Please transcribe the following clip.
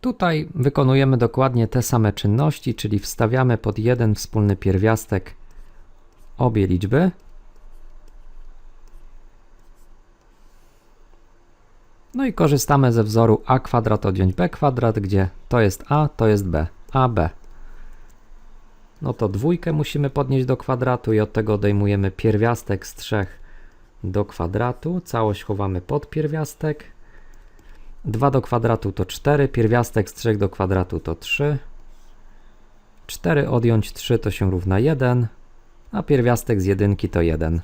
Tutaj wykonujemy dokładnie te same czynności, czyli wstawiamy pod jeden wspólny pierwiastek obie liczby. No i korzystamy ze wzoru a kwadrat odjąć b kwadrat, gdzie to jest a, to jest b, a, b. No to dwójkę musimy podnieść do kwadratu i od tego odejmujemy pierwiastek z 3 do kwadratu. Całość chowamy pod pierwiastek. 2 do kwadratu to 4, pierwiastek z 3 do kwadratu to 3. 4 odjąć 3 to się równa 1, a pierwiastek z jedynki to 1.